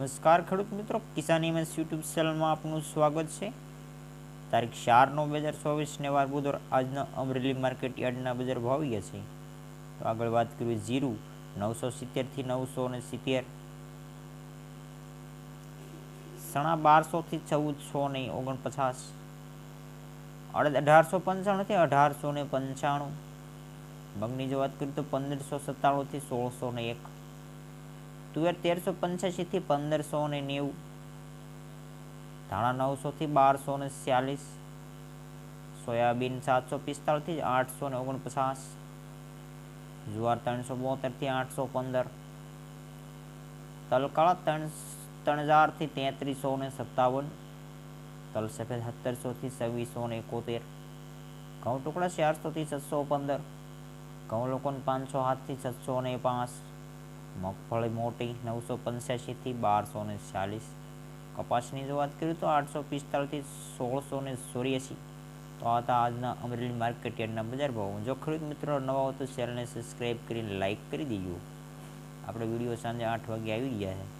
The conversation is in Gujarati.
નમસ્કાર ખેડૂત મિત્રો. કિસાન ઇમેન્સ યુટ્યુબ ચેનલમાં આપનું સ્વાગત છે. તારીખ ચાર નવ બે હજાર ચોવીસને વાર બુધવાર આજના અમરેલી માર્કેટ યાર્ડના બજાર ભાવીએ છે. તો આગળ વાત કરીએ જીરું, નવસો સિત્તેરથી નવસો ને સિત્તેર. સણા બારસોથી ચૌદસો ને ઓગણપચાસ. અઢારસો પંચાણુંથી અઢારસો ને પંચાણું. મગની જો વાત કરીએ તો પંદરસો સત્તાણુંથી સોળસો ને એક. તુવેર તેરસો પંચ્યાસીથી પંદરસો ને નેવું. ધાણા નવસોથી બારસો ને ચાલીસ. સોયાબીન સાતસો પિસ્તાળીસથી આઠસો ને ઓગણપચાસ. જુવાર ત્રણસો બોતેરથી આઠસો પંદર. તલકાળા ત્રણ ત્રણ હજારથી તેત્રીસો ને સત્તાવન. તલ સફેદ સત્તરસોથી છવ્વીસો ને એકોતેર. ઘઉં ટુકડા ચારસોથી છસો પંદર. ઘઉં લોકોને પાંચસો સાતથી છસો ને પાંચ. મગફળી મોટી નવસો પંચ્યાસીથી બારસો ને ચાલીસ. કપાસની જો વાત કરીએ તો આઠસો પિસ્તાળીસથી સોળસો ને ચોર્યાસી. તો આ હતા આજના અમરેલી માર્કેટ બજાર ભાવ. જો ખરીદ મિત્રો નવા હો તો ચેનલને સબસ્ક્રાઈબ કરીને લાઇક કરી દેજો. આપણે વીડિયો સાંજે આઠ વાગે આવી ગયા છે.